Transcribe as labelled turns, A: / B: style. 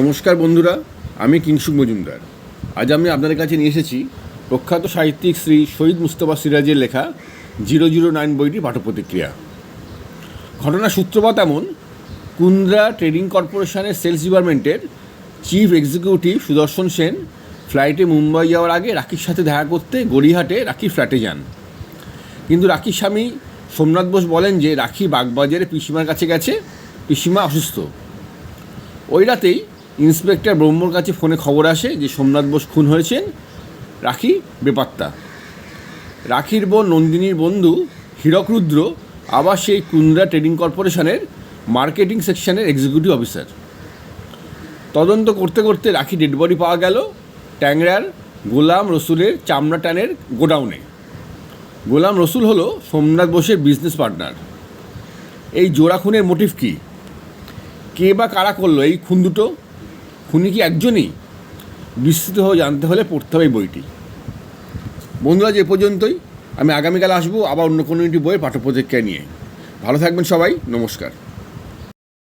A: নমস্কার বন্ধুরা, আমি কিংসুক মজুমদার। আজ আমি আপনাদের কাছে নিয়ে এসেছি প্রখ্যাত সাহিত্যিক শ্রী শহীদ মুস্তফা সিরাজের লেখা জিরো জিরো নাইন বইটি পাঠপ্রতিক্রিয়া ঘটনার সূত্রপাত এমন, কুন্দ্রা ট্রেডিং কর্পোরেশনের সেলস ডিপার্টমেন্টের চিফ এক্সিকিউটিভ সুদর্শন সেন ফ্লাইটে মুম্বাই যাওয়ার আগে রাখির সাথে দেখা করতে গড়িহাটে রাখির ফ্ল্যাটে যান। কিন্তু রাখির স্বামী সোমনাথ বোস বলেন যে রাখি বাগবাজারে পিসিমার কাছে গেছে, পিসিমা অসুস্থ। ওই রাতেই ইন্সপেক্টর ব্রহ্মর কাছে ফোনে খবর আসে যে সোমনাথ বোস খুন হয়েছেন রাখি বেপাত্তা। রাখির বোন নন্দিনীর বন্ধু হীরক রুদ্র আবার সেই কুন্দ্রা ট্রেডিং কর্পোরেশনের মার্কেটিং সেকশনের এক্সিকিউটিভ অফিসার তদন্ত করতে করতে রাখি ডেড বডি পাওয়া গেল ট্যাংরার গোলাম রসুলের চামড়া টানের গোডাউনে। গোলাম রসুল হলো সোমনাথ বোসের বিজনেস পার্টনার এই জোড়া খুনের মোটিভ কী? কে বা কারা করল? এই খুন দুটো? খুনি কি একজনই? বিস্তৃত হয়ে জানতে হলে পড়তে হবে বইটি। বন্ধুরা যে পর্যন্তই। আমি আগামীকাল আসব আবার অন্য কোনো একটি বইয়ের পাঠ্যপ্রতিক্রিয়া নিয়ে। ভালো থাকবেন সবাই। নমস্কার।